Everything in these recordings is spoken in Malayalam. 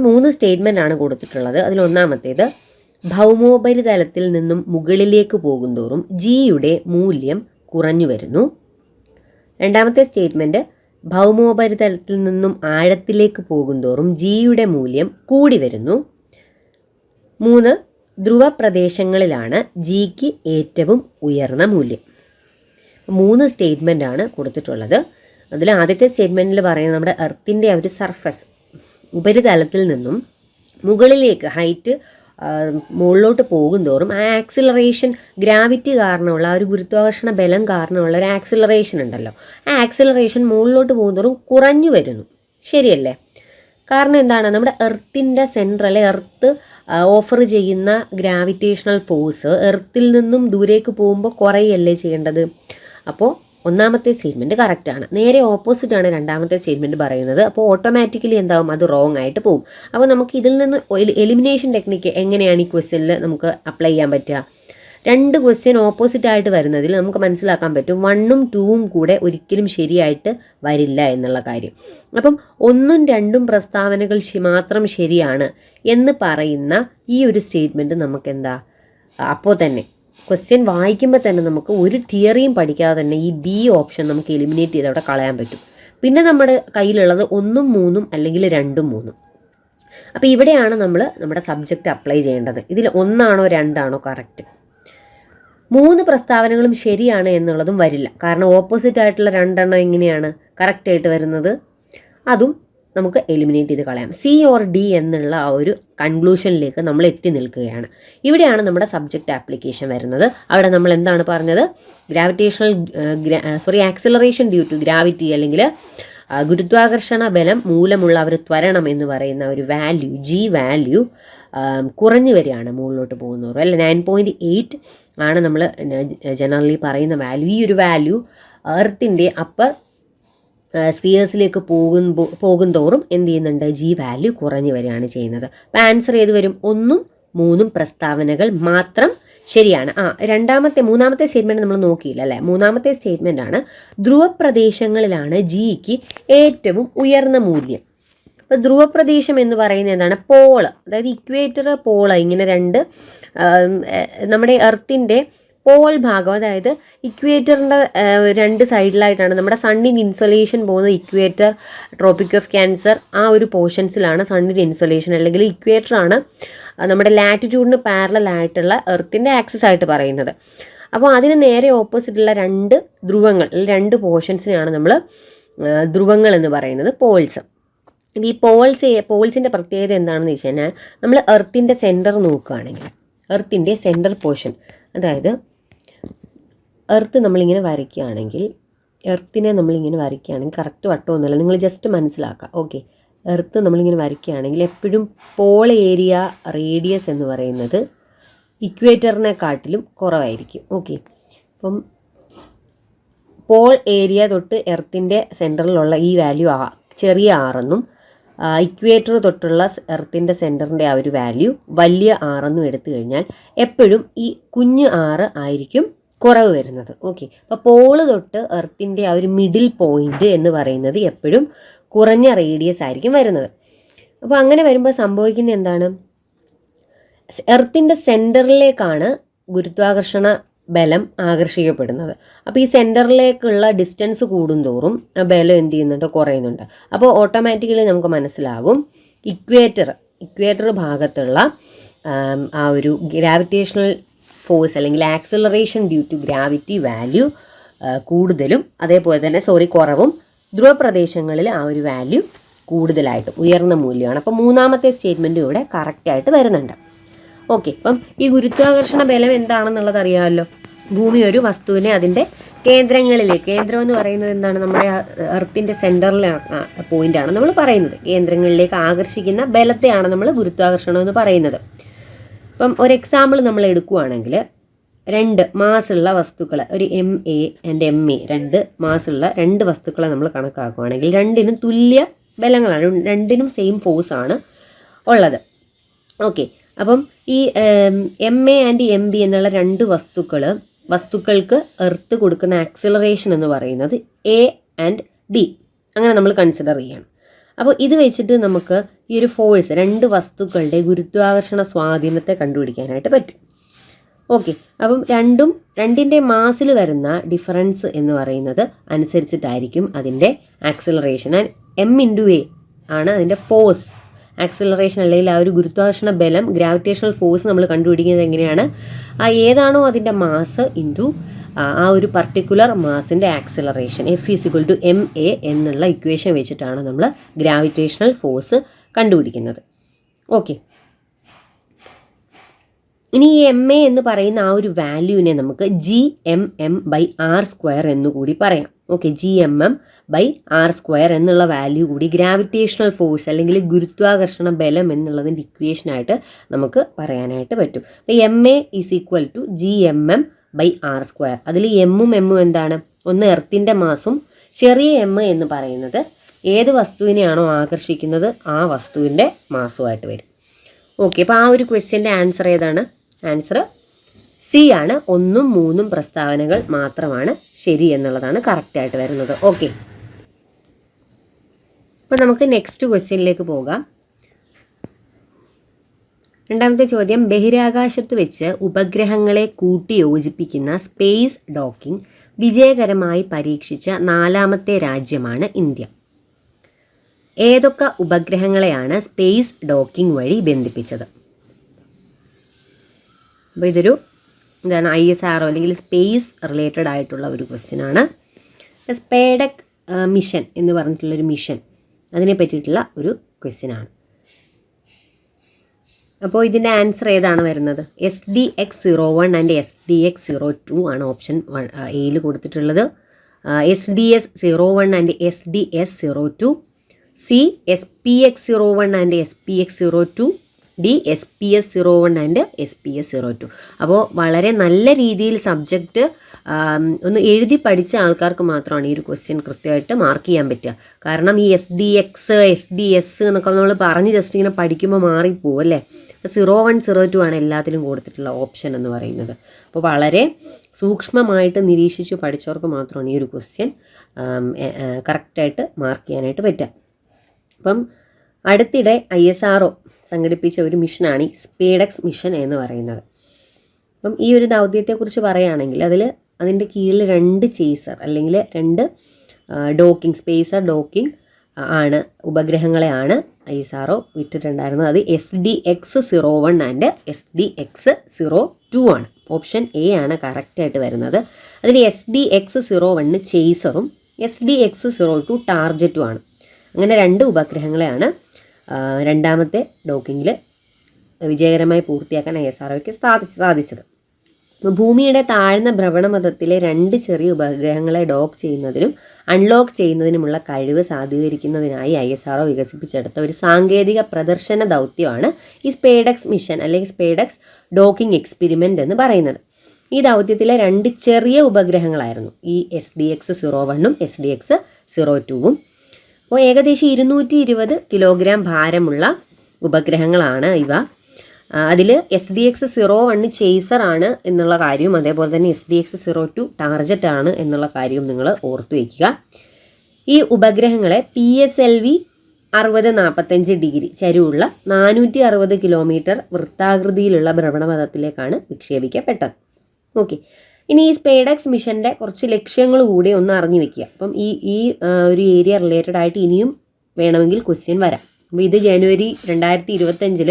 മൂന്ന് സ്റ്റേറ്റ്മെന്റ് ആണ് കൊടുത്തിട്ടുള്ളത്. അതിലൊന്നാമത്തേത് ഭൗമോപരിതലത്തിൽ നിന്നും മുകളിലേക്ക് പോകുന്തോറും ജിയുടെ മൂല്യം കുറഞ്ഞു വരുന്നു. രണ്ടാമത്തെ സ്റ്റേറ്റ്മെന്റ് ഭൗമോപരിതലത്തിൽ നിന്നും ആഴത്തിലേക്ക് പോകുന്തോറും ജിയുടെ മൂല്യം കൂടി വരുന്നു. മൂന്ന് ധ്രുവ പ്രദേശങ്ങളിലാണ് ജിക്ക് ഏറ്റവും ഉയർന്ന മൂല്യം. മൂന്ന് സ്റ്റേറ്റ്മെന്റ് ആണ് കൊടുത്തിട്ടുള്ളത്. അതിൽ ആദ്യത്തെ സ്റ്റേറ്റ്മെന്റിൽ പറയുന്നത് നമ്മുടെ എർത്തിന്റെ ഒരു സർഫസ് ഉപരിതലത്തിൽ നിന്നും മുകളിലേക്ക് ഹൈറ്റ് മുകളിലോട്ട് പോകുന്തോറും ആ ആക്സിലറേഷൻ ഗ്രാവിറ്റി കാരണമുള്ള ആ ഒരു ഗുരുത്വാകർഷണ ബലം കാരണമുള്ള ഒരു ആക്സിലറേഷൻ ഉണ്ടല്ലോ. ആ ആക്സിലറേഷൻ മുകളിലോട്ട് പോകുന്തോറും കുറഞ്ഞു വരുന്നു. ശരിയല്ലേ? കാരണം എന്താണ്? നമ്മുടെ എർത്തിന്റെ സെൻട്രൽ എർത്ത് ഓഫർ ചെയ്യുന്ന ഗ്രാവിറ്റേഷണൽ ഫോഴ്സ് എർത്തിൽ നിന്നും ദൂരേക്ക് പോകുമ്പോൾ കുറയല്ലേ ചെയ്യേണ്ടത്? അപ്പോൾ ഒന്നാമത്തെ സ്റ്റേറ്റ്മെന്റ് കറക്റ്റാണ് നേരെ ഓപ്പോസിറ്റ് ആണ് രണ്ടാമത്തെ സ്റ്റേറ്റ്മെന്റ് പറയുന്നത്. അപ്പോൾ ഓട്ടോമാറ്റിക്കലി എന്താവും? അത് റോങ് ആയിട്ട് പോകും അപ്പോൾ നമുക്ക് ഇതിൽ നിന്ന് എലിമിനേഷൻ ടെക്നിക്ക് എങ്ങനെയാണ് ഈ ക്വസ്റ്റ്യനിൽ നമുക്ക് അപ്ലൈ ചെയ്യാൻ പറ്റുക? രണ്ട് ക്വസ്റ്റ്യൻ ഓപ്പോസിറ്റ് ആയിട്ട് വരുന്നതിൽ നമുക്ക് മനസ്സിലാക്കാൻ പറ്റും. വണ്ണും ടൂവും കൂടെ ഒരിക്കലും ശരിയായിട്ട് വരില്ല എന്നുള്ള കാര്യം. അപ്പം ഒന്നും രണ്ടും പ്രസ്താവനകൾ മാത്രം ശരിയാണ് എന്ന് പറയുന്ന ഈ ഒരു സ്റ്റേറ്റ്മെന്റ് നമുക്ക് എന്താ? അപ്പോൾ തന്നെ ക്വസ്റ്റ്യൻ വായിക്കുമ്പോൾ തന്നെ നമുക്ക് ഒരു തിയറിയും പഠിക്കാതെ തന്നെ ഈ ബി ഓപ്ഷൻ നമുക്ക് എലിമിനേറ്റ് ചെയ്ത് അവിടെ കളയാൻ പറ്റും. പിന്നെ നമ്മുടെ കയ്യിലുള്ളത് ഒന്നും മൂന്നും അല്ലെങ്കിൽ രണ്ടും മൂന്നും. അപ്പോൾ ഇവിടെയാണ് നമ്മൾ നമ്മുടെ സബ്ജക്റ്റ് അപ്ലൈ ചെയ്യേണ്ടത്. ഇതിൽ ഒന്നാണോ രണ്ടാണോ കറക്റ്റ് മൂന്ന് പ്രസ്താവനകളും ശരിയാണ് എന്നുള്ളതും വരില്ല. കാരണം ഓപ്പോസിറ്റ് ആയിട്ടുള്ള രണ്ടെണ്ണം എങ്ങനെയാണ്? കറക്റ്റായിട്ട് വരുന്നത്. അതും നമുക്ക് എലിമിനേറ്റ് ചെയ്ത് കളയാം. സി ഓർ ഡി എന്നുള്ള ആ ഒരു കൺക്ലൂഷനിലേക്ക് നമ്മൾ എത്തി നിൽക്കുകയാണ്. ഇവിടെയാണ് നമ്മുടെ സബ്ജക്റ്റ് ആപ്ലിക്കേഷൻ വരുന്നത്. അവിടെ നമ്മൾ എന്താണ് പറഞ്ഞത്? Gravitational sorry acceleration due to gravity അല്ലെങ്കിൽ ഗുരുത്വാകർഷണ ബലം മൂലമുള്ള ഒരു ത്വരണം എന്ന് പറയുന്ന ഒരു വാല്യൂ ജി വാല്യൂ കുറഞ്ഞു വരികയാണ് മുകളിലോട്ട് പോകുന്നവർ അല്ല? നയൻ പോയിന്റ് എയ്റ്റ് ആണ് നമ്മൾ ജനറലി പറയുന്ന വാല്യൂ ഈ ഒരു വാല്യൂ എർത്തിന്റെ അപ്പർ സ്പിയേഴ്സിലേക്ക് പോകും പോകുന്തോറും എന്ത് ചെയ്യുന്നുണ്ട്? ജി വാല്യൂ കുറഞ്ഞു വരികയാണ് ചെയ്യുന്നത്. അപ്പോൾ ആൻസർ ഏത് വരും? ഒന്നും മൂന്നും പ്രസ്താവനകൾ മാത്രം ശരിയാണ്. ആ രണ്ടാമത്തെ മൂന്നാമത്തെ സ്റ്റേറ്റ്മെന്റ് നമ്മൾ നോക്കിയില്ല അല്ലേ? മൂന്നാമത്തെ സ്റ്റേറ്റ്മെന്റ് ആണ് ധ്രുവപ്രദേശങ്ങളിലാണ് ജിക്ക് ഏറ്റവും ഉയർന്ന മൂല്യം. അപ്പോൾ ധ്രുവപ്രദേശം എന്ന് പറയുന്നത് എന്താണ്? പോൾ. അതായത് ഇക്വേറ്റർ പോൾ. ഇങ്ങനെ രണ്ട് നമ്മുടെ എർത്തിന്റെ പോൾ ഭാഗം അതായത് ഇക്വേറ്ററിന്റെ രണ്ട് സൈഡിലായിട്ടാണ് നമ്മുടെ സണ്ണിന്റെ ഇൻസൊലേഷൻ പോകുന്ന ഇക്വേറ്റർ ട്രോപ്പിക് ഓഫ് ക്യാൻസർ ആ ഒരു പോർഷൻസിലാണ് സണ്ണിന്റെ ഇൻസൊലേഷൻ. അല്ലെങ്കിൽ ഇക്വേറ്ററാണ് നമ്മുടെ ലാറ്റിറ്റ്യൂഡിന് പാരലായിട്ടുള്ള എർത്തിന്റെ ആക്സസ് ആയിട്ട് പറയുന്നത്. അപ്പോൾ അതിന് നേരെ ഓപ്പോസിറ്റുള്ള രണ്ട് ധ്രുവങ്ങൾ രണ്ട് പോർഷൻസിനെയാണ് നമ്മൾ ധ്രുവങ്ങൾ എന്ന് പറയുന്നത് പോൾസ്. ഈ പോൾസ് പോൾസിന്റെ പ്രത്യേകത എന്താണെന്ന് വെച്ച് കഴിഞ്ഞാൽ നമ്മൾ എർത്തിന്റെ സെന്റർ നോക്കുകയാണെങ്കിൽ എർത്തിന്റെ സെന്റർ പോർഷൻ അതായത് എർത്ത് നമ്മളിങ്ങനെ വരയ്ക്കുകയാണെങ്കിൽ എർത്തിനെ നമ്മളിങ്ങനെ വരയ്ക്കുകയാണെങ്കിൽ കറക്റ്റ് വട്ടമൊന്നുമില്ല. നിങ്ങൾ ജസ്റ്റ് മനസ്സിലാക്കുക. ഓക്കെ എർത്ത് നമ്മളിങ്ങനെ വരയ്ക്കുകയാണെങ്കിൽ എപ്പോഴും പോൾ ഏരിയ റേഡിയസ് എന്ന് പറയുന്നത് ഇക്വേറ്ററിനെക്കാട്ടിലും കുറവായിരിക്കും. ഓക്കെ അപ്പം പോൾ ഏരിയ തൊട്ട് എർത്തിന്റെ സെന്ററിലുള്ള ഈ വാല്യൂ ആ ചെറിയ ആറെന്നും ഇക്വേറ്റർ തൊട്ടുള്ള എർത്തിന്റെ സെന്ററിന്റെ ആ ഒരു വാല്യൂ വലിയ ആറെന്നും എടുത്തു കഴിഞ്ഞാൽ എപ്പോഴും ഈ കുഞ്ഞ് ആറ് ആയിരിക്കും കുറവ് വരുന്നത്. ഓക്കെ അപ്പോൾ പോൾ തൊട്ട് എർത്തിന്റെ ആ ഒരു മിഡിൽ പോയിന്റ് എന്ന് പറയുന്നത് എപ്പോഴും കുറഞ്ഞ റേഡിയസ് ആയിരിക്കും വരുന്നത്. അപ്പോൾ അങ്ങനെ വരുമ്പോൾ സംഭവിക്കുന്നത് എന്താണ്? എർത്തിന്റെ സെന്ററിലേക്കാണ് ഗുരുത്വാകർഷണ ബലം ആകർഷിക്കപ്പെടുന്നത്. അപ്പോൾ ഈ സെന്ററിലേക്കുള്ള ഡിസ്റ്റൻസ് കൂടുന്തോറും ആ ബലം എന്ത് ചെയ്യുന്നുണ്ട്? കുറയുന്നുണ്ട്. അപ്പോൾ ഓട്ടോമാറ്റിക്കലി നമുക്ക് മനസ്സിലാകും ഇക്വേറ്റർ ഇക്വേറ്റർ ഭാഗത്തുള്ള ആ ഒരു ഗ്രാവിറ്റേഷണൽ ഫോഴ്സ് അല്ലെങ്കിൽ acceleration due to gravity value കൂടുതലും അതേപോലെ തന്നെ സോറി കുറവും ധ്രുവപ്രദേശങ്ങളിൽ ആ ഒരു വാല്യൂ കൂടുതലായിട്ടും ഉയർന്ന മൂല്യമാണ്. അപ്പോൾ മൂന്നാമത്തെ സ്റ്റേറ്റ്മെന്റ് ഇവിടെ കറക്റ്റായിട്ട് വരുന്നുണ്ട്. ഓക്കെ അപ്പം ഈ ഗുരുത്വാകർഷണ ബലം എന്താണെന്നുള്ളത് അറിയാമല്ലോ? ഭൂമി ഒരു വസ്തുവിനെ അതിന്റെ കേന്ദ്രങ്ങളിലേക്ക് കേന്ദ്രം എന്ന് പറയുന്നത് എന്താണ്? നമ്മുടെ എർത്തിന്റെ സെന്ററിൽ പോയിന്റാണ് നമ്മൾ പറയുന്നത്. കേന്ദ്രങ്ങളിലേക്ക് ആകർഷിക്കുന്ന ബലത്തെയാണ് നമ്മൾ ഗുരുത്വാകർഷണം എന്ന് പറയുന്നത്. ഇപ്പം ഒരു എക്സാമ്പിൾ നമ്മൾ എടുക്കുകയാണെങ്കിൽ രണ്ട് മാസമുള്ള വസ്തുക്കൾ ഒരു M A and M A രണ്ട് മാസമുള്ള രണ്ട് വസ്തുക്കളെ നമ്മൾ കണക്കാക്കുകയാണെങ്കിൽ രണ്ടിനും തുല്യ ബലങ്ങളാണ് രണ്ടിനും സെയിം ആണ് ഉള്ളത്. ഓക്കെ അപ്പം ഈ M A and M B എന്നുള്ള രണ്ട് വസ്തുക്കൾ വസ്തുക്കൾക്ക് എർത്ത് കൊടുക്കുന്ന ആക്സിലറേഷൻ എന്ന് പറയുന്നത് എ ആൻഡ് ഡി അങ്ങനെ നമ്മൾ കൺസിഡർ ചെയ്യണം. അപ്പോൾ ഇത് വെച്ചിട്ട് നമുക്ക് ഈ ഒരു ഫോഴ്സ് രണ്ട് വസ്തുക്കളുടെ ഗുരുത്വാകർഷണ സ്വാധീനത്തെ കണ്ടുപിടിക്കാനായിട്ട് പറ്റും. ഓക്കെ അപ്പം രണ്ടും രണ്ടിന്റെ മാസിൽ വരുന്ന ഡിഫറൻസ് എന്ന് പറയുന്നത് അനുസരിച്ചിട്ടായിരിക്കും അതിന്റെ acceleration and M into A ആണ് അതിന്റെ ഫോഴ്സ് ആക്സിലറേഷൻ അല്ലെങ്കിൽ ആ ഒരു ഗുരുത്വാകർഷണ ബലം ഗ്രാവിറ്റേഷണൽ ഫോഴ്സ് നമ്മൾ കണ്ടുപിടിക്കുന്നത് എങ്ങനെയാണ്? ആ ഏതാണോ അതിന്റെ മാസ് ഇന്റു ആ ഒരു particular മാസിന്റെ acceleration F is equal to M A എന്നുള്ള ഇക്വേഷൻ വെച്ചിട്ടാണ് നമ്മൾ ഗ്രാവിറ്റേഷണൽ ഫോഴ്സ് കണ്ടുപിടിക്കുന്നത്. ഓക്കെ ഇനി ഈ എം എ എന്ന് പറയുന്ന ആ ഒരു വാല്യൂവിനെ നമുക്ക് G M M by R square എന്നുകൂടി പറയാം. Okay G M M by R square എന്നുള്ള വാല്യൂ കൂടി ഗ്രാവിറ്റേഷണൽ ഫോഴ്സ് അല്ലെങ്കിൽ ഗുരുത്വാകർഷണ ബലം എന്നുള്ളതിന്റെ ഇക്വേഷനായിട്ട് നമുക്ക് പറയാനായിട്ട് പറ്റും. അപ്പോൾ M A is equal to G M M by R square അതിൽ എമ്മും എമ്മും എന്താണ്? ഒന്ന് എർത്തിന്റെ മാസും ചെറിയ എം എന്ന് പറയുന്നത് ഏത് വസ്തുവിനെയാണോ ആകർഷിക്കുന്നത് ആ വസ്തുവിന്റെ മാസമായിട്ട് വരും. ഓക്കെ അപ്പോൾ ആ ഒരു ക്വസ്റ്റ്യന്റെ ആൻസർ ഏതാണ്? ആൻസർ സി ആണ്. ഒന്നും മൂന്നും പ്രസ്താവനകൾ മാത്രമാണ് ശരി എന്നുള്ളതാണ് കറക്റ്റായിട്ട് വരുന്നത്. ഓക്കെ അപ്പോൾ നമുക്ക് നെക്സ്റ്റ് ക്വസ്റ്റ്യനിലേക്ക് പോകാം. രണ്ടാമത്തെ ചോദ്യം ബഹിരാകാശത്ത് വെച്ച് ഉപഗ്രഹങ്ങളെ കൂട്ടി യോജിപ്പിക്കുന്ന സ്പേസ് ഡോക്കിംഗ് വിജയകരമായി പരീക്ഷിച്ച നാലാമത്തെ രാജ്യമാണ് ഇന്ത്യ. ഏതൊക്കെ ഉപഗ്രഹങ്ങളെയാണ് സ്പേസ് ഡോക്കിംഗ് വഴി ബന്ധിപ്പിച്ചത്? അപ്പോൾ ഇതൊരു എന്താണ് ഐ എസ് ആർ അല്ലെങ്കിൽ സ്പേസ് റിലേറ്റഡ് ആയിട്ടുള്ള ഒരു ക്വസ്റ്റ്യൻ ആണ്. സ്പേഡക് മിഷൻ എന്ന് പറഞ്ഞിട്ടുള്ളൊരു മിഷൻ അതിനെ പറ്റിയിട്ടുള്ള ഒരു ക്വസ്റ്റ്യൻ ആണ്. അപ്പോൾ ഇതിന്റെ ആൻസർ ഏതാണ് വരുന്നത്? S D X zero one and S D X zero two ആണ് ഓപ്ഷൻ വൺ എയിൽ കൊടുത്തിട്ടുള്ളത്. S D S zero one and S D S zero two C S P X zero one and S P X zero two D S P S zero one and S P S zero two അപ്പോൾ വളരെ നല്ല രീതിയിൽ സബ്ജക്റ്റ് ഒന്ന് എഴുതി പഠിച്ച ആൾക്കാർക്ക് മാത്രമാണ് ഈ ഒരു ക്വസ്റ്റ്യൻ കൃത്യമായിട്ട് മാർക്ക് ചെയ്യാൻ പറ്റുക. കാരണം ഈ S D X S D S എന്നൊക്കെ നമ്മൾ പറഞ്ഞ് ജസ്റ്റ് ഇങ്ങനെ പഠിക്കുമ്പോൾ മാറിപ്പോവും അല്ലേ? സീറോ വൺ സീറോ ടു ആണ് എല്ലാത്തിലും കൊടുത്തിട്ടുള്ള ഓപ്ഷൻ എന്ന് പറയുന്നത്. അപ്പോൾ വളരെ സൂക്ഷ്മമായിട്ട് നിരീക്ഷിച്ച് പഠിച്ചവർക്ക് മാത്രമാണ് ഈ ഒരു ക്വസ്റ്റ്യൻ കറക്റ്റായിട്ട് മാർക്ക് ചെയ്യാനായിട്ട് പറ്റുക. അപ്പം അടുത്തിടെ ഐ എസ് ആർ ഒ സംഘടിപ്പിച്ച ഒരു മിഷനാണ് ഈ സ്പേഡക്സ് മിഷൻ എന്ന് പറയുന്നത്. അപ്പം ഈ ഒരു ദൗത്യത്തെക്കുറിച്ച് പറയുകയാണെങ്കിൽ അതിൽ അതിന്റെ കീഴിൽ രണ്ട് ചേസർ അല്ലെങ്കിൽ രണ്ട് ഡോക്കിംഗ് സ്പേസർ ഡോക്കിംഗ് ആണ് ഉപഗ്രഹങ്ങളെയാണ് ഐ എസ് ആർ വിട്ടിട്ടുണ്ടായിരുന്നത് അത് S D X zero one and S D X zero two ആണ്. ഓപ്ഷൻ എ ആണ് കറക്റ്റായിട്ട് വരുന്നത്. അതിൽ S D X zero one ചേസറും S D X zero two ടാർജറ്റും ആണ്. അങ്ങനെ രണ്ട് ഉപഗ്രഹങ്ങളെയാണ് രണ്ടാമത്തെ ഡോക്കിങ്ങിൽ വിജയകരമായി പൂർത്തിയാക്കാൻ ഐ എസ് ആർ ഒക്ക് സാധിച്ചത് ഭൂമിയുടെ താഴ്ന്ന ഭ്രമണപഥത്തിലെ രണ്ട് ചെറിയ ഉപഗ്രഹങ്ങളെ ഡോക്ക് ചെയ്യുന്നതിനും അൺലോക്ക് ചെയ്യുന്നതിനുമുള്ള കഴിവ് സാധൂകരിക്കുന്നതിനായി ഐ എസ് ആർ വികസിപ്പിച്ചെടുത്ത ഒരു സാങ്കേതിക പ്രദർശന ദൗത്യമാണ് ഈ സ്പേഡക്സ് മിഷൻ അല്ലെങ്കിൽ സ്പേഡക്സ് ഡോക്കിംഗ് എക്സ്പെരിമെന്റ് എന്ന് പറയുന്നത്. ഈ ദൗത്യത്തിലെ രണ്ട് ചെറിയ ഉപഗ്രഹങ്ങളായിരുന്നു. ഈ എസ് ഡി എക്സ് സീറോ വണ്ണും എസ് ഡി എക്സ് സീറോ ടുവും. അപ്പോൾ ഏകദേശം ഇരുന്നൂറ്റി ഇരുപത് കിലോഗ്രാം ഭാരമുള്ള ഉപഗ്രഹങ്ങളാണ് ഇവ. അതിൽ S D X zero one chaser ആണ് എന്നുള്ള കാര്യവും അതേപോലെ തന്നെ S D X zero two target ആണ് എന്നുള്ള കാര്യവും നിങ്ങൾ ഓർത്തു വയ്ക്കുക ഈ ഉപഗ്രഹങ്ങളെ പി എസ് എൽ വി അറുപത് നാൽപ്പത്തഞ്ച് ഡിഗ്രി ചരിവുള്ള നാനൂറ്റി അറുപത് കിലോമീറ്റർ വൃത്താകൃതിയിലുള്ള ഭ്രമണപഥത്തിലേക്കാണ് വിക്ഷേപിക്കപ്പെട്ടത്. ഓക്കെ ഇനി ഈ സ്പേഡക്സ് മിഷന്റെ കുറച്ച് ലക്ഷ്യങ്ങൾ കൂടി ഒന്ന് അറിഞ്ഞു വെക്കുക. അപ്പം ഈ ഈ ഒരു ഏരിയ റിലേറ്റഡ് ആയിട്ട് ഇനിയും വേണമെങ്കിൽ ക്വസ്റ്റ്യൻ വരാം. അപ്പോൾ ഇത് ജനുവരി രണ്ടായിരത്തി ഇരുപത്തഞ്ചിൽ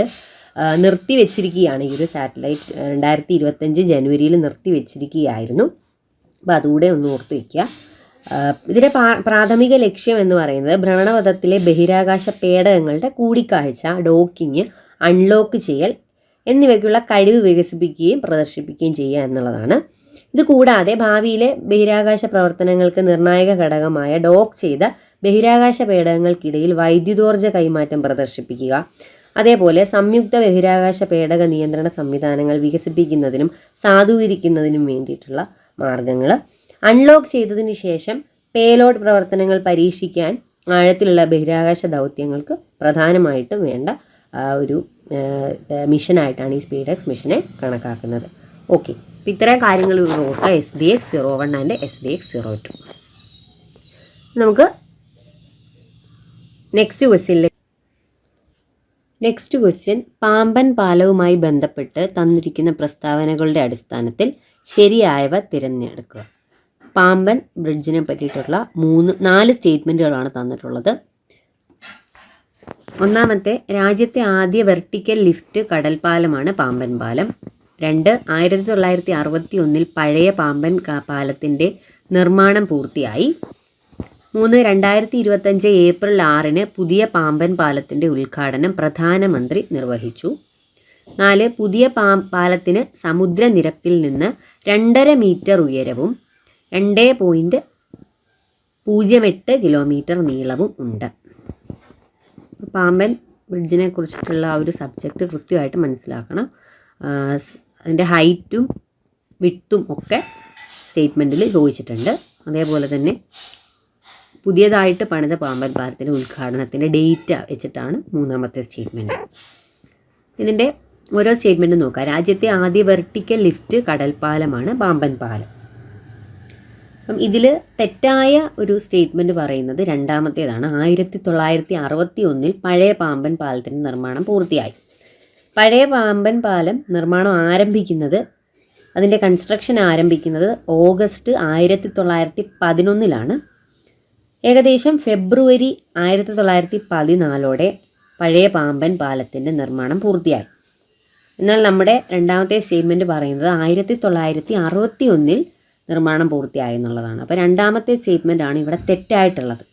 നിർത്തി വെച്ചിരിക്കുകയാണ്. ഈ ഒരു സാറ്റലൈറ്റ് രണ്ടായിരത്തി ഇരുപത്തഞ്ച് ജനുവരിയിൽ നിർത്തി വെച്ചിരിക്കുകയായിരുന്നു. അപ്പോൾ അതുകൂടെ ഒന്ന് ഓർത്ത് വയ്ക്കുക ഇതിന്റെ പ്രാഥമിക ലക്ഷ്യം എന്ന് പറയുന്നത് ഭ്രമണപഥത്തിലെ ബഹിരാകാശ പേടകങ്ങളുടെ കൂടിക്കാഴ്ച ഡോക്കിങ് അൺലോക്ക് ചെയ്യൽ എന്നിവയ്ക്കുള്ള കഴിവ് വികസിപ്പിക്കുകയും പ്രദർശിപ്പിക്കുകയും ചെയ്യുക എന്നുള്ളതാണ്. ഇത് കൂടാതെ ഭാവിയിലെ ബഹിരാകാശ പ്രവർത്തനങ്ങൾക്ക് നിർണായക ഘടകമായ ഡോക്ക് ചെയ്ത ബഹിരാകാശ പേടകങ്ങൾക്കിടയിൽ വൈദ്യുതോർജ കൈമാറ്റം പ്രദർശിപ്പിക്കുക അതേപോലെ സംയുക്ത ബഹിരാകാശ പേടക നിയന്ത്രണ സംവിധാനങ്ങൾ വികസിപ്പിക്കുന്നതിനും സാധൂകരിക്കുന്നതിനും വേണ്ടിയിട്ടുള്ള മാർഗങ്ങൾ അൺലോക്ക് ചെയ്തതിന് ശേഷം പേലോഡ് പ്രവർത്തനങ്ങൾ പരീക്ഷിക്കാൻ ആഴത്തിലുള്ള ബഹിരാകാശ ദൗത്യങ്ങൾക്ക് പ്രധാനമായിട്ടും വേണ്ട ഒരു മിഷനായിട്ടാണ് ഈ സ്പീഡ് എക്സ് മിഷനെ കണക്കാക്കുന്നത്. ഓക്കെ അപ്പോൾ ഇത്തരം കാര്യങ്ങൾ നോക്കുക S D X zero one and S D X zero two നമുക്ക് നെക്സ്റ്റ് ക്വസ്റ്റ്യനിൽ നെക്സ്റ്റ് ക്വസ്റ്റ്യൻ പാമ്പൻ പാലവുമായി ബന്ധപ്പെട്ട് തന്നിരിക്കുന്ന പ്രസ്താവനകളുടെ അടിസ്ഥാനത്തിൽ ശരിയായവ തിരഞ്ഞെടുക്കുക. പാമ്പൻ ബ്രിഡ്ജിനെ പറ്റിയിട്ടുള്ള മൂന്ന് നാല് സ്റ്റേറ്റ്മെന്റുകളാണ് തന്നിട്ടുള്ളത്. ഒന്നാമത്തെ രാജ്യത്തെ ആദ്യ വെർട്ടിക്കൽ ലിഫ്റ്റ് കടൽപ്പാലമാണ് പാമ്പൻ പാലം. രണ്ട് ആയിരത്തി തൊള്ളായിരത്തി അറുപത്തി ഒന്നിൽ പഴയ പാമ്പൻ പാലത്തിന്റെ നിർമ്മാണം പൂർത്തിയായി. മൂന്ന് രണ്ടായിരത്തി ഇരുപത്തഞ്ച് ഏപ്രിൽ ആറിന് പുതിയ പാമ്പൻ പാലത്തിന്റെ ഉദ്ഘാടനം പ്രധാനമന്ത്രി നിർവഹിച്ചു. നാല് പുതിയ പാ പാലത്തിന് സമുദ്രനിരപ്പിൽ നിന്ന് രണ്ടര മീറ്റർ ഉയരവും രണ്ട് പോയിന്റ് പൂജ്യം എട്ട് കിലോമീറ്റർ നീളവും ഉണ്ട്. പാമ്പൻ ബ്രിഡ്ജിനെ കുറിച്ചിട്ടുള്ള ആ ഒരു സബ്ജക്റ്റ് കൃത്യമായിട്ട് മനസ്സിലാക്കണം. അതിന്റെ ഹൈറ്റും വിട്ടും ഒക്കെ സ്റ്റേറ്റ്മെന്റിൽ ചോദിച്ചിട്ടുണ്ട്. അതേപോലെ തന്നെ പുതിയതായിട്ട് പണിത പാമ്പൻ പാലത്തിന്റെ ഉദ്ഘാടനത്തിന്റെ ഡേറ്റ് വെച്ചിട്ടാണ് മൂന്നാമത്തെ സ്റ്റേറ്റ്മെന്റ്. ഇതിന്റെ ഓരോ സ്റ്റേറ്റ്മെന്റും നോക്കുക രാജ്യത്തെ ആദ്യ വെർട്ടിക്കൽ ലിഫ്റ്റ് കടൽപ്പാലമാണ് പാമ്പൻ പാലം. അപ്പം ഇതിൽ തെറ്റായ ഒരു സ്റ്റേറ്റ്മെന്റ് പറയുന്നത് രണ്ടാമത്തേതാണ്. ആയിരത്തി തൊള്ളായിരത്തി അറുപത്തി ഒന്നിൽ പഴയ പാമ്പൻ പാലത്തിന്റെ നിർമ്മാണം പൂർത്തിയായി. പഴയ പാമ്പൻ പാലം നിർമ്മാണം ആരംഭിക്കുന്നത് അതിന്റെ കൺസ്ട്രക്ഷൻ ആരംഭിക്കുന്നത് ഓഗസ്റ്റ് ആയിരത്തി തൊള്ളായിരത്തി പതിനൊന്നിലാണ് ഏകദേശം ഫെബ്രുവരി ആയിരത്തി തൊള്ളായിരത്തി പതിനാലോടെ പഴയ പാമ്പൻ പാലത്തിന്റെ നിർമ്മാണം പൂർത്തിയായി. എന്നാൽ നമ്മുടെ രണ്ടാമത്തെ സ്റ്റേറ്റ്മെന്റ് പറയുന്നത് ആയിരത്തി തൊള്ളായിരത്തി അറുപത്തി ഒന്നിൽ നിർമ്മാണം പൂർത്തിയായി എന്നുള്ളതാണ്. അപ്പോൾ രണ്ടാമത്തെ സ്റ്റേറ്റ്മെന്റ് ആണ് ഇവിടെ തെറ്റായിട്ടുള്ളത്.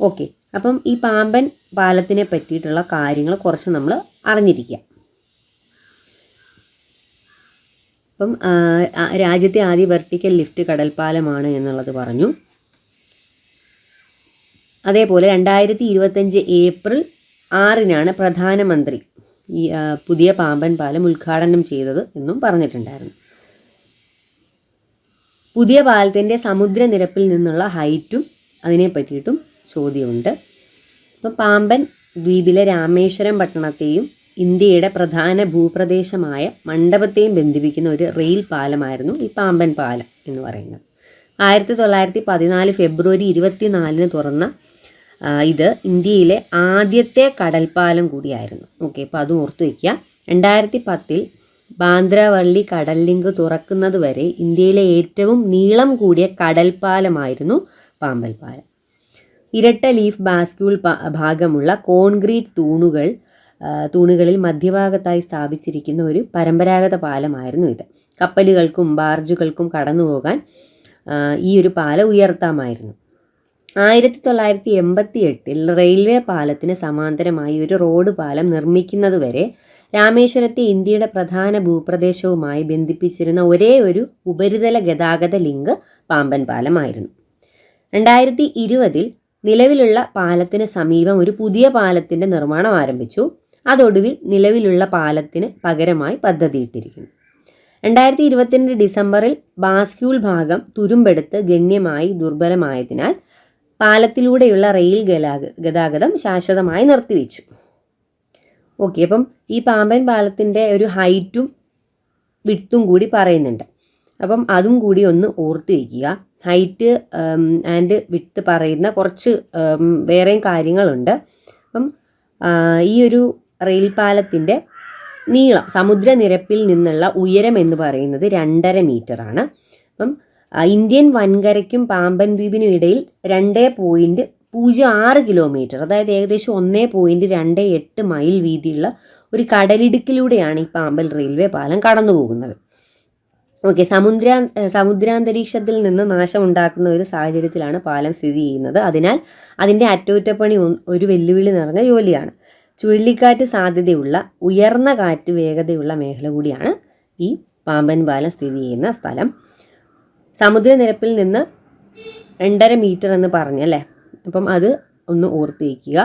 ഓക്കെ. അപ്പം ഈ പാമ്പൻ പാലത്തിനെ പറ്റിയിട്ടുള്ള കാര്യങ്ങൾ കുറച്ച് നമ്മൾ അറിഞ്ഞിരിക്കുക. അപ്പം രാജ്യത്തെ ആദ്യ വെർട്ടിക്കൽ ലിഫ്റ്റ് കടൽപ്പാലമാണ് എന്നുള്ളത് പറഞ്ഞു. അതേപോലെ രണ്ടായിരത്തി ഇരുപത്തഞ്ച് ഏപ്രിൽ ആറിനാണ് പ്രധാനമന്ത്രി ഈ പുതിയ പാമ്പൻ പാലം ഉദ്ഘാടനം ചെയ്തത് എന്നും പറഞ്ഞിട്ടുണ്ടായിരുന്നു. പുതിയ പാലത്തിന്റെ സമുദ്രനിരപ്പിൽ നിന്നുള്ള ഹൈറ്റും അതിനെ പറ്റിയിട്ടും ചോദ്യമുണ്ട്. അപ്പം പാമ്പൻ ദ്വീപിലെ രാമേശ്വരം പട്ടണത്തെയും ഇന്ത്യയുടെ പ്രധാന ഭൂപ്രദേശമായ മണ്ഡപത്തെയും ബന്ധിപ്പിക്കുന്ന ഒരു റെയിൽ പാലമായിരുന്നു ഈ പാമ്പൻ പാലം എന്ന് പറയുന്നത്. ആയിരത്തി തൊള്ളായിരത്തി പതിനാല് ഫെബ്രുവരി ഇരുപത്തിനാലിന് തുറന്ന ഇത് ഇന്ത്യയിലെ ആദ്യത്തെ കടൽപ്പാലം കൂടിയായിരുന്നു. ഓക്കെ അപ്പോൾ അത് ഓർത്ത് വയ്ക്കുക. രണ്ടായിരത്തി പത്തിൽ ബാന്ദ്രവള്ളി കടൽ ലിങ്ക് തുറക്കുന്നത് വരെ ഇന്ത്യയിലെ ഏറ്റവും നീളം കൂടിയ കടൽപ്പാലമായിരുന്നു പാമ്പൽ പാലം ഇരട്ട ലീഫ് ബാസ്ക്യൂൾ ഭാഗമുള്ള കോൺക്രീറ്റ് തൂണുകൾ തൂണുകളിൽ മധ്യഭാഗത്തായി സ്ഥാപിച്ചിരിക്കുന്ന ഒരു പരമ്പരാഗത പാലമായിരുന്നു ഇത്. കപ്പലുകൾക്കും ബാർജുകൾക്കും കടന്നു പോകാൻ ഈ ഒരു പാലം ഉയർത്താമായിരുന്നു. ആയിരത്തി തൊള്ളായിരത്തി എൺപത്തി എട്ടിൽ റെയിൽവേ പാലത്തിന് സമാന്തരമായി ഒരു റോഡ് പാലം നിർമ്മിക്കുന്നതുവരെ രാമേശ്വരത്തെ ഇന്ത്യയുടെ പ്രധാന ഭൂപ്രദേശവുമായി ബന്ധിപ്പിച്ചിരുന്ന ഒരേ ഒരു ഉപരിതല ഗതാഗത ലിങ്ക് പാമ്പൻ പാലമായിരുന്നു. രണ്ടായിരത്തി ഇരുപതിൽ നിലവിലുള്ള പാലത്തിന് സമീപം ഒരു പുതിയ പാലത്തിന്റെ നിർമ്മാണം ആരംഭിച്ചു. അതൊടുവിൽ നിലവിലുള്ള പാലത്തിന് പകരമായി പദ്ധതിയിട്ടിരിക്കുന്നു. രണ്ടായിരത്തി ഇരുപത്തിരണ്ട് ഡിസംബറിൽ ബാസ്ക്യൂൾ ഭാഗം തുരുമ്പെടുത്ത് ഗണ്യമായി ദുർബലമായതിനാൽ പാലത്തിലൂടെയുള്ള റെയിൽ ഗലാഗ ഗതാഗതം ശാശ്വതമായി നിർത്തിവെച്ചു. ഓക്കെ അപ്പം ഈ പാമ്പൻ പാലത്തിന്റെ ഒരു ഹൈറ്റും വിട്ടും കൂടി പറയുന്നുണ്ട്. അപ്പം അതും കൂടി ഒന്ന് ഓർത്ത് വയ്ക്കുക. ഹൈറ്റ് ആൻഡ് വിട്ട് പറയുന്ന കുറച്ച് വേറെയും കാര്യങ്ങളുണ്ട്. അപ്പം ഈ ഒരു റെയിൽ പാലത്തിന്റെ നീളം സമുദ്രനിരപ്പിൽ നിന്നുള്ള ഉയരം എന്ന് പറയുന്നത് രണ്ടര മീറ്ററാണ് അപ്പം ഇന്ത്യൻ വൻകരയ്ക്കും പാമ്പൻ ദ്വീപിനും ഇടയിൽ രണ്ട് പോയിന്റ് പൂജ്യം ആറ് കിലോമീറ്റർ അതായത് ഏകദേശം ഒന്ന് പോയിന്റ് രണ്ട് എട്ട് മൈൽ വീതിയുള്ള ഒരു കടലിടുക്കിലൂടെയാണ് ഈ പാമ്പൽ റെയിൽവേ പാലം കടന്നു പോകുന്നത് ഓക്കെ സമുദ്ര സമുദ്രാന്തരീക്ഷത്തിൽ നിന്ന് നാശമുണ്ടാക്കുന്ന ഒരു സാഹചര്യത്തിലാണ് പാലം സ്ഥിതി ചെയ്യുന്നത്. അതിനാൽ അതിന്റെ അറ്റകുറ്റപ്പണി ഒരു വെല്ലുവിളി നിറഞ്ഞ ജോലിയാണ്. ചുഴലിക്കാറ്റ് സാധ്യതയുള്ള ഉയർന്ന കാറ്റ് വേഗതയുള്ള മേഖല കൂടിയാണ് ഈ പാമ്പൻ പാലം സ്ഥിതി ചെയ്യുന്ന സ്ഥലം. സമുദ്രനിരപ്പിൽ നിന്ന് രണ്ടര മീറ്റർ എന്ന് പറഞ്ഞല്ലേ അപ്പം അത് ഒന്ന് ഓർത്ത് വയ്ക്കുക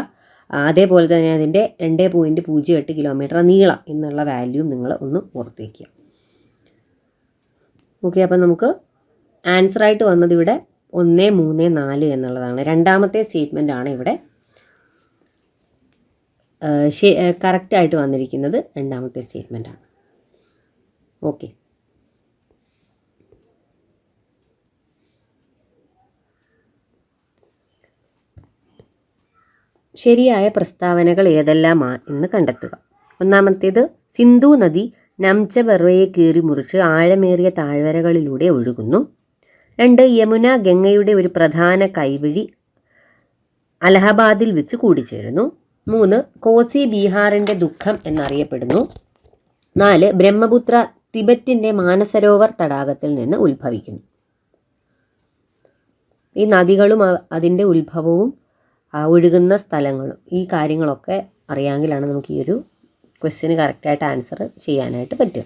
അതേപോലെ തന്നെ അതിന്റെ രണ്ട് പോയിന്റ് പൂജ്യം എട്ട് കിലോമീറ്റർ നീളം എന്നുള്ള വാല്യൂ നിങ്ങൾ ഒന്ന് ഓർത്ത് വയ്ക്കുക ഓക്കെ അപ്പം നമുക്ക് ആൻസറായിട്ട് വന്നത് ഇവിടെ ഒന്ന് മൂന്ന് നാല് എന്നുള്ളതാണ്. രണ്ടാമത്തെ സ്റ്റേറ്റ്മെന്റ് ആണ് ഇവിടെ കറക്റ്റായിട്ട് വന്നിരിക്കുന്നത് രണ്ടാമത്തെ സ്റ്റേറ്റ്മെന്റ് ആണ്. ഓക്കെ ശരിയായ പ്രസ്താവനകൾ ഏതെല്ലാമാ എന്ന് കണ്ടെത്തുക. ഒന്നാമത്തേത് സിന്ധു നദി നംചബർവയെ കീറി മുറിച്ച് ആഴമേറിയ താഴ്വരകളിലൂടെ ഒഴുകുന്നു. രണ്ട് യമുന ഗംഗയുടെ ഒരു പ്രധാന കൈവഴി അലഹബാദിൽ വെച്ച് കൂടിച്ചേരുന്നു. മൂന്ന് കോസി ബീഹാറിന്റെ ദുഃഖം എന്നറിയപ്പെടുന്നു. നാല് ബ്രഹ്മപുത്ര തിബറ്റിന്റെ മാനസരോവർ തടാകത്തിൽ നിന്ന് ഉത്ഭവിക്കുന്നു. ഈ നദികളും അതിന്റെ ഉത്ഭവവും ഒഴുകുന്ന സ്ഥലങ്ങളും ഈ കാര്യങ്ങളൊക്കെ അറിയാമെങ്കിലാണ് നമുക്ക് ഈ ഒരു ക്വസ്റ്റ്യന് കറക്റ്റായിട്ട് ആൻസർ ചെയ്യാനായിട്ട് പറ്റുക.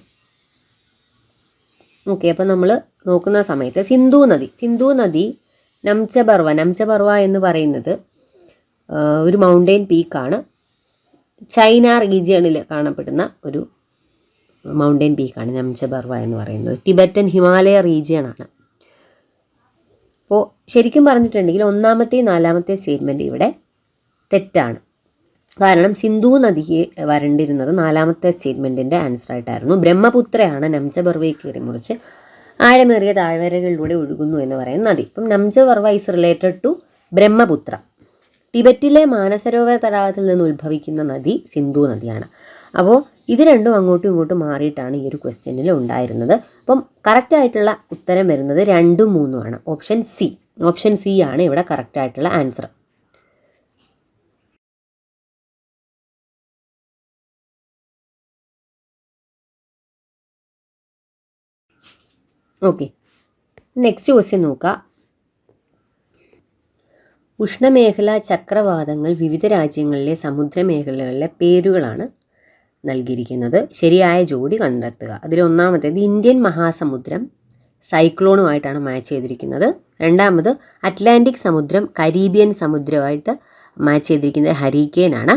ഓക്കെ അപ്പോൾ നമ്മൾ നോക്കുന്ന സമയത്ത് സിന്ധു നദി. സിന്ധു നദി നംചബർവ നംചപർവ എന്ന് പറയുന്നത് ഒരു മൗണ്ടെയിൻ പീക്കാണ് ചൈന റീജിയണിൽ കാണപ്പെടുന്ന ഒരു മൗണ്ടെയിൻ പീക്കാണ് നംചപർവ എന്ന് പറയുന്നത്. ടിബറ്റൻ ഹിമാലയ റീജിയണാണ് അപ്പോൾ ശരിക്കും പറഞ്ഞിട്ടുണ്ടെങ്കിൽ ഒന്നാമത്തെ നാലാമത്തെ സ്റ്റേറ്റ്മെന്റ് ഇവിടെ തെറ്റാണ്. കാരണം സിന്ധു നദിയെ വരണ്ടിരുന്നത് നാലാമത്തെ സ്റ്റേറ്റ്മെന്റിന്റെ ആൻസറായിട്ടായിരുന്നു ബ്രഹ്മപുത്രയാണ് നംചബർവയെ കയറി മുറിച്ച് ആഴമേറിയ താഴ്വരകളിലൂടെ ഒഴുകുന്നു എന്ന് പറയുന്ന നദി. ഇപ്പം Namcha Barwa is related to Brahmaputra. ടിബറ്റിലെ Mansarovar തടാകത്തിൽ നിന്ന് ഉത്ഭവിക്കുന്ന നദി സിന്ധു നദിയാണ്. അപ്പോൾ ഇത് രണ്ടും അങ്ങോട്ടും ഇങ്ങോട്ടും മാറിയിട്ടാണ് ഈ ഒരു ക്വസ്റ്റ്യനിൽ ഉണ്ടായിരുന്നത്. അപ്പം കറക്റ്റ് ആയിട്ടുള്ള ഉത്തരം വരുന്നത് രണ്ടും മൂന്നുമാണ് ഓപ്ഷൻ സി ഓപ്ഷൻ സി ആണ് ഇവിടെ കറക്റ്റ് ആയിട്ടുള്ള ആൻസർ ഓക്കെ നെക്സ്റ്റ് ക്വസ്റ്റ്യൻ നോക്കാം. ഉഷ്ണമേഖലാ ചക്രവാതങ്ങൾ വിവിധ രാജ്യങ്ങളിലെ സമുദ്രമേഖലകളിലെ പേരുകളാണ് നൽകിയിരിക്കുന്നത്. ശരിയായ ജോഡി കണ്ടെത്തുക. അതിൽ ഒന്നാമത്തേത് ഇന്ത്യൻ മഹാസമുദ്രം സൈക്ലോണുമായിട്ടാണ് മാച്ച് ചെയ്തിരിക്കുന്നത്. രണ്ടാമത് അറ്റ്ലാന്റിക് സമുദ്രം കരീബിയൻ സമുദ്രമായിട്ട് മാച്ച് ചെയ്തിരിക്കുന്നത് ഹരിക്കേനാണ്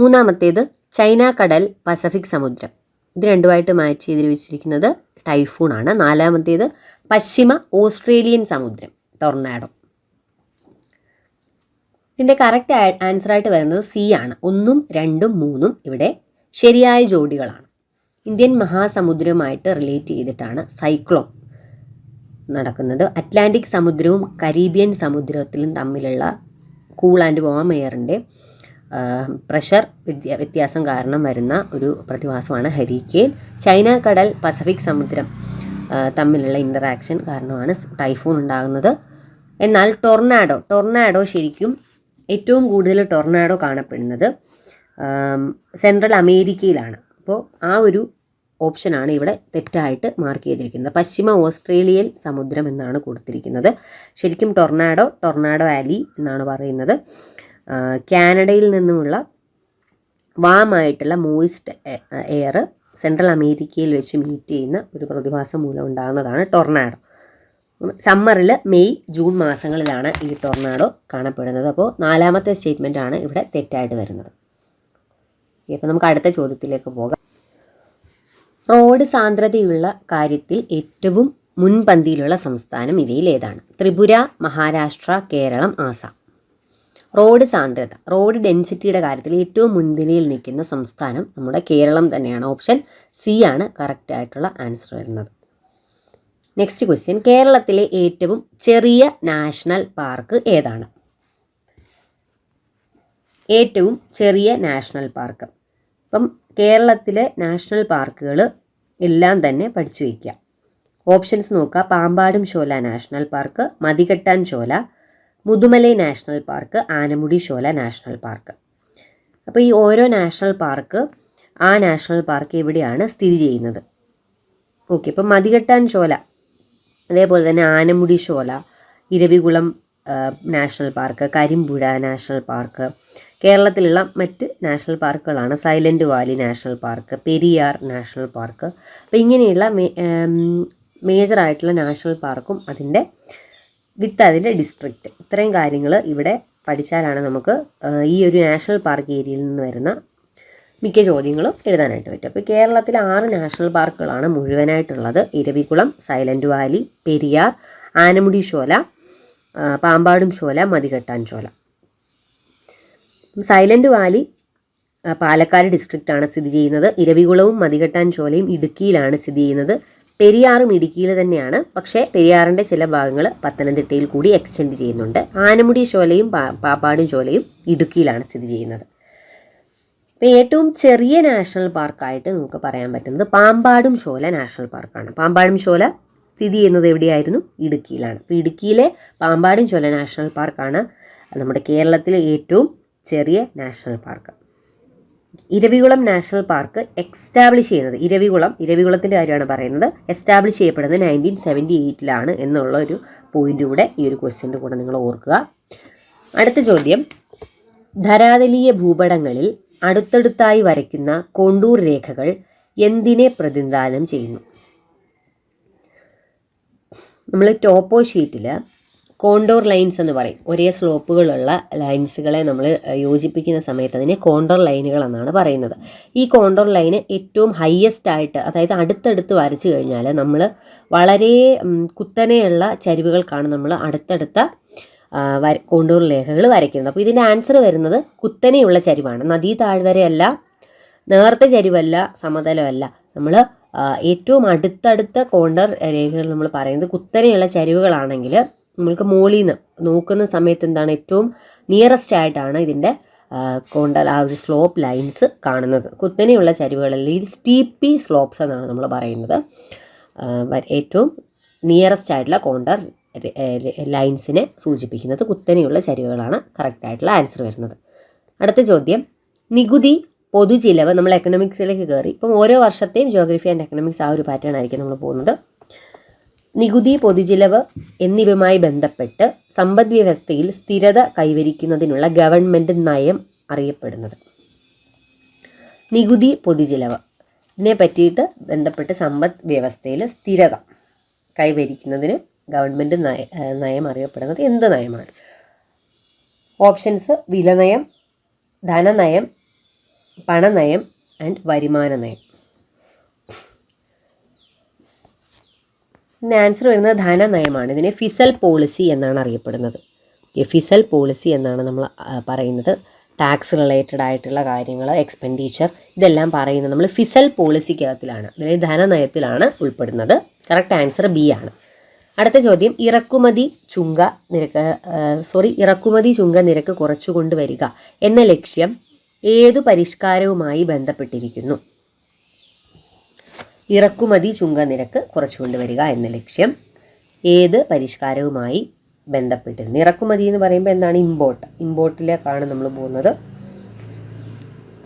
മൂന്നാമത്തേത് ചൈന കടൽ പസഫിക് സമുദ്രം. ഇത് രണ്ടുമായിട്ട് മാച്ച് ചെയ്ത് വെച്ചിരിക്കുന്നത് ടൈഫൂൺ ആണ് നാലാമത്തേത് പശ്ചിമ ഓസ്ട്രേലിയൻ സമുദ്രം ടൊർണാഡോ. ഇതിന്റെ കറക്റ്റ് ആൻസർ ആയിട്ട് വരുന്നത് സി ആണ്. ഒന്നും രണ്ടും മൂന്നും ഇവിടെ ശരിയായ ജോഡികളാണ്. ഇന്ത്യൻ മഹാസമുദ്രവുമായിട്ട് റിലേറ്റ് ചെയ്തിട്ടാണ് സൈക്ലോൺ നടക്കുന്നത്. അറ്റ്ലാന്റിക് സമുദ്രവും കരീബിയൻ സമുദ്രത്തിലും തമ്മിലുള്ള കൂൾ ആൻഡ് വാം എയറിന്റെ പ്രഷർ വ്യത്യ വ്യത്യാസം കാരണം വരുന്ന ഒരു പ്രതിഭാസമാണ് ഹരിക്കേൽ ചൈന കടൽ പസഫിക് സമുദ്രം തമ്മിലുള്ള ഇന്ററാക്ഷൻ കാരണമാണ് ടൈഫൂൺ ഉണ്ടാകുന്നത്. എന്നാൽ ടൊർണാഡോ ടൊർണാഡോ ശരിക്കും ഏറ്റവും കൂടുതൽ ടൊർണാഡോ കാണപ്പെടുന്നത് സെൻട്രൽ അമേരിക്കയിലാണ്. അപ്പോൾ ആ ഒരു ഓപ്ഷനാണ് ഇവിടെ തെറ്റായിട്ട് മാർക്ക് ചെയ്തിരിക്കുന്നത്. പശ്ചിമ ഓസ്ട്രേലിയൻ സമുദ്രം എന്നാണ് കൊടുത്തിരിക്കുന്നത്. ശരിക്കും ടൊർണാഡോ ടൊർണാഡോ വാലി എന്നാണ് പറയുന്നത്. കാനഡയിൽ നിന്നുമുള്ള വാമായിട്ടുള്ള മോയിസ്റ്റ് എയർ സെൻട്രൽ അമേരിക്കയിൽ വെച്ച് മീറ്റ് ചെയ്യുന്ന ഒരു പ്രതിഭാസം മൂലം ഉണ്ടാകുന്നതാണ് ടൊർണാഡോ. സമ്മറിൽ മെയ് ജൂൺ മാസങ്ങളിലാണ് ഈ ടൊർണാഡോ കാണപ്പെടുന്നത്. അപ്പോൾ നാലാമത്തെ സ്റ്റേറ്റ്മെന്റ് ആണ് ഇവിടെ തെറ്റായിട്ട് വരുന്നത്. ഇപ്പോൾ നമുക്ക് അടുത്ത ചോദ്യത്തിലേക്ക് പോകാം. റോഡ് സാന്ദ്രതയുള്ള കാര്യത്തിൽ ഏറ്റവും മുൻപന്തിയിലുള്ള സംസ്ഥാനം ഇവയിൽ ഏതാണ് ത്രിപുര മഹാരാഷ്ട്ര കേരളം ആസാം. റോഡ് സാന്ദ്രത റോഡ് ഡെൻസിറ്റിയുടെ കാര്യത്തിൽ ഏറ്റവും മുൻനിരയിൽ നിൽക്കുന്ന സംസ്ഥാനം നമ്മുടെ കേരളം തന്നെയാണ്. ഓപ്ഷൻ സി ആണ് കറക്റ്റ് ആയിട്ടുള്ള ആൻസർ വരുന്നത്. നെക്സ്റ്റ് ക്വസ്റ്റ്യൻ കേരളത്തിലെ ഏറ്റവും ചെറിയ നാഷണൽ പാർക്ക് ഏതാണ്? ഏറ്റവും ചെറിയ നാഷണൽ പാർക്ക്. ഇപ്പം കേരളത്തിലെ നാഷണൽ പാർക്കുകൾ എല്ലാം തന്നെ പഠിച്ചു വയ്ക്കുക. ഓപ്ഷൻസ് നോക്കുക. Pampadum Shola national park Mathikettan Shola Mudumalai national park Anamudi Shola national park. അപ്പോൾ ഈ ഓരോ നാഷണൽ പാർക്ക് ആ നാഷണൽ പാർക്ക് എവിടെയാണ് സ്ഥിതി ചെയ്യുന്നത്? ഓക്കെ. ഇപ്പം മതികെട്ടാൻ ഷോല അതേപോലെ തന്നെ Anamudi Shola Eravikulam national park Karimpuzha national park. കേരളത്തിലുള്ള മറ്റ് national പാർക്കുകളാണ് Silent Valley national park Periyar national park. അപ്പോൾ ഇങ്ങനെയുള്ള മേജറായിട്ടുള്ള നാഷണൽ പാർക്കും അതിന്റെ വിത്ത് അതിന്റെ ഡിസ്ട്രിക്റ്റ് ഇത്രയും കാര്യങ്ങൾ ഇവിടെ പഠിച്ചാലാണ് നമുക്ക് ഈ ഒരു നാഷണൽ പാർക്ക് ഏരിയയിൽ നിന്ന് വരുന്ന മിക്ക ചോദ്യങ്ങളും എഴുതാനായിട്ട് പറ്റും. അപ്പോൾ കേരളത്തിൽ ആറ് നാഷണൽ പാർക്കുകളാണ് മുഴുവനായിട്ടുള്ളത്. Eravikulam Silent Valley Periyar Anamudi Shola Pampadum Shola Mathikettan Shola. Silent Valley Palakkad ഡിസ്ട്രിക്റ്റാണ് സ്ഥിതി ചെയ്യുന്നത്. ഇരവികുളവും മതികെട്ടാൻ ചോലയും ഇടുക്കിയിലാണ് സ്ഥിതി ചെയ്യുന്നത്. പെരിയാറും ഇടുക്കിയിൽ തന്നെയാണ്. പക്ഷേ പെരിയാറിന്റെ ചില ഭാഗങ്ങൾ പത്തനംതിട്ടയിൽ കൂടി എക്സ്റ്റെൻഡ് ചെയ്യുന്നുണ്ട്. ആനമുടി ചോലയും പാപ്പാടും ചോലയും ഇടുക്കിയിലാണ് സ്ഥിതി ചെയ്യുന്നത്. ഇപ്പോൾ ഏറ്റവും ചെറിയ നാഷണൽ പാർക്കായിട്ട് നമുക്ക് പറയാൻ പറ്റുന്നത് പാമ്പാടും ചോല നാഷണൽ പാർക്കാണ് പാമ്പാടും ശോല സ്ഥിതി ചെയ്യുന്നത് എവിടെയായിരുന്നു? ഇടുക്കിയിലാണ്. അപ്പോൾ ഇടുക്കിയിലെ പാമ്പാടും ചോല നാഷണൽ പാർക്കാണ് നമ്മുടെ കേരളത്തിലെ ഏറ്റവും ചെറിയ national park. Eravikulam national park establish ചെയ്യുന്നത് ഇരവികുളം ഇരവികുളത്തിന്റെ കാര്യമാണ് പറയുന്നത്. എസ്റ്റാബ്ലിഷ് ചെയ്യപ്പെടുന്നത് നയന്റീൻ സെവന്റി എയ്റ്റിലാണ് എന്നുള്ള ഒരു പോയിന്റ് കൂടെ ഈ ഒരു ക്വസ്റ്റ്യന്റെ കൂടെ നിങ്ങൾ ഓർക്കുക. അടുത്ത ചോദ്യം. ധരാതലീയ ഭൂപടങ്ങളിൽ അടുത്തടുത്തായി വരയ്ക്കുന്ന കോണ്ടൂർ രേഖകൾ എന്തിനെ പ്രതിനിധാനം ചെയ്യുന്നു? നമ്മൾ ടോപ്പോ ഷീറ്റിൽ കോണ്ടോർ ലൈൻസ് എന്ന് പറയും. ഒരേ സ്ലോപ്പുകളുള്ള ലൈൻസുകളെ നമ്മൾ യോജിപ്പിക്കുന്ന സമയത്ത് അതിനെ കോണ്ടോർ ലൈനുകൾ എന്നാണ് പറയുന്നത്. ഈ കോണ്ടോർ ലൈന് ഏറ്റവും ഹയസ്റ്റ് ആയിട്ട് അതായത് അടുത്തടുത്ത് വരച്ചു കഴിഞ്ഞാൽ നമ്മൾ വളരെ കുത്തനെയുള്ള ചരിവുകൾക്കാണ് നമ്മൾ അടുത്തടുത്ത വര കോണ്ടൂർ രേഖകൾ വരയ്ക്കുന്നത്. അപ്പോൾ ഇതിന്റെ ആൻസർ വരുന്നത് കുത്തനെയുള്ള ചരിവാണ്. നദീ താഴ്വരയല്ല നേർത്ത ചരിവല്ല സമതലമല്ല. നമ്മൾ ഏറ്റവും അടുത്തടുത്ത കോണ്ടർ രേഖകൾ നമ്മൾ പറയുന്നത് കുത്തനെയുള്ള ചരിവുകളാണെങ്കിൽ നമ്മൾക്ക് മുകളിൽ നിന്ന് നോക്കുന്ന സമയത്ത് എന്താണ് ഏറ്റവും നിയറസ്റ്റ് ആയിട്ടാണ് ഇതിന്റെ കോണ്ടർ ആ ഒരു സ്ലോപ്പ് ലൈൻസ് കാണുന്നത്. കുത്തനെയുള്ള ചരിവുകൾ അല്ലെങ്കിൽ സ്റ്റീപ്പി സ്ലോപ്സ് എന്നാണ് നമ്മൾ പറയുന്നത്. ഏറ്റവും നിയറസ്റ്റ് ആയിട്ടുള്ള കോണ്ടർ ലൈൻസിനെ സൂചിപ്പിക്കുന്നത് കുത്തനെയുള്ള ചരിവുകളാണ് കറക്റ്റ് ആയിട്ടുള്ള ആൻസർ വരുന്നത്. അടുത്ത ചോദ്യം. നികുതി പൊതുചിലവ് നമ്മൾ എക്കണോമിക്സിലേക്ക് കയറി ഇപ്പം ഓരോ വർഷത്തെയും ജോഗ്രഫി ആൻഡ് എക്കണോമിക്സ് ആ ഒരു പാറ്റേൺ ആയിരിക്കും നമ്മൾ പോകുന്നത്. നികുതി പൊതുചിലവ് എന്നിവയുമായി ബന്ധപ്പെട്ട് സമ്പദ് വ്യവസ്ഥയിൽ സ്ഥിരത കൈവരിക്കുന്നതിനുള്ള ഗവൺമെന്റ് നയം അറിയപ്പെടുന്നത്. നികുതി പൊതുചിലവ് ഇതിനെ പറ്റിയിട്ട് ബന്ധപ്പെട്ട് സമ്പദ് വ്യവസ്ഥയിൽ സ്ഥിരത കൈവരിക്കുന്നതിന് ഗവൺമെന്റ് നയ നയം അറിയപ്പെടുന്നത് എന്ത് നയമാണ്? ഓപ്ഷൻസ് വിലനയം ധനനയം പണനയം ആൻഡ് വരുമാന നയം ഇതിന്റെ ആൻസർ വരുന്നത് ധനനയമാണ്. ഇതിനെ ഫിസൽ പോളിസി എന്നാണ് അറിയപ്പെടുന്നത്. ഫിസൽ പോളിസി എന്നാണ് നമ്മൾ പറയുന്നത്. ടാക്സ് റിലേറ്റഡ് ആയിട്ടുള്ള കാര്യങ്ങൾ എക്സ്പെൻഡിച്ചർ ഇതെല്ലാം പറയുന്നത് നമ്മൾ ഫിസൽ പോളിസിക്കകത്തിലാണ് അതായത് ധനനയത്തിലാണ് ഉൾപ്പെടുന്നത്. കറക്റ്റ് ആൻസർ ബി ആണ്. അടുത്ത ചോദ്യം ഇറക്കുമതി ചുങ്ക നിരക്ക് സോറി ഇറക്കുമതി ചുങ്ക നിരക്ക് കുറച്ചു കൊണ്ടുവരിക എന്ന ലക്ഷ്യം ഏതു പരിഷ്കാരവുമായി ബന്ധപ്പെട്ടിരിക്കുന്നു? ഇറക്കുമതി ചുങ്കനിരക്ക് കുറച്ചു കൊണ്ടുവരിക എന്ന ലക്ഷ്യം. ഏത് പരിഷ്കാരവുമായി ബന്ധപ്പെട്ടിരുന്നു? ഇറക്കുമതി എന്ന് പറയുമ്പോൾ എന്താണ്? ഇമ്പോർട്ട് ഇമ്പോർട്ടിലേക്കാണ് നമ്മൾ പോകുന്നത്.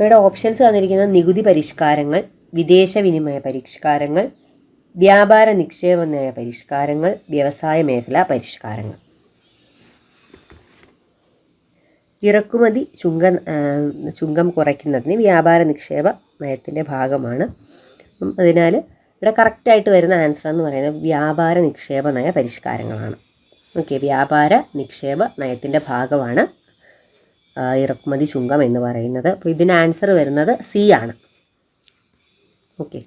ഇവിടെ ഓപ്ഷൻസ് തന്നിരിക്കുന്നത് നികുതി പരിഷ്കാരങ്ങൾ വിദേശ വിനിമയ പരിഷ്കാരങ്ങൾ വ്യാപാര നിക്ഷേപ നയ പരിഷ്കാരങ്ങൾ വ്യവസായ മേഖലാ പരിഷ്കാരങ്ങൾ. ഇറക്കുമതി ചുങ്ക ചുങ്കം കുറയ്ക്കുന്നതിന് വ്യാപാര നിക്ഷേപ നയത്തിന്റെ ഭാഗമാണ്. അതിനാൽ ഇവിടെ കറക്റ്റായിട്ട് വരുന്ന ആൻസർ എന്ന് പറയുന്നത് വ്യാപാര നിക്ഷേപ നയ പരിഷ്കാരങ്ങളാണ്. ഓക്കെ വ്യാപാര നിക്ഷേപ നയത്തിന്റെ ഭാഗമാണ് ഇറക്കുമതി ചുങ്കം എന്ന് പറയുന്നത്. അപ്പോൾ ഇതിന് ആൻസർ വരുന്നത് സി ആണ്. ഓക്കെ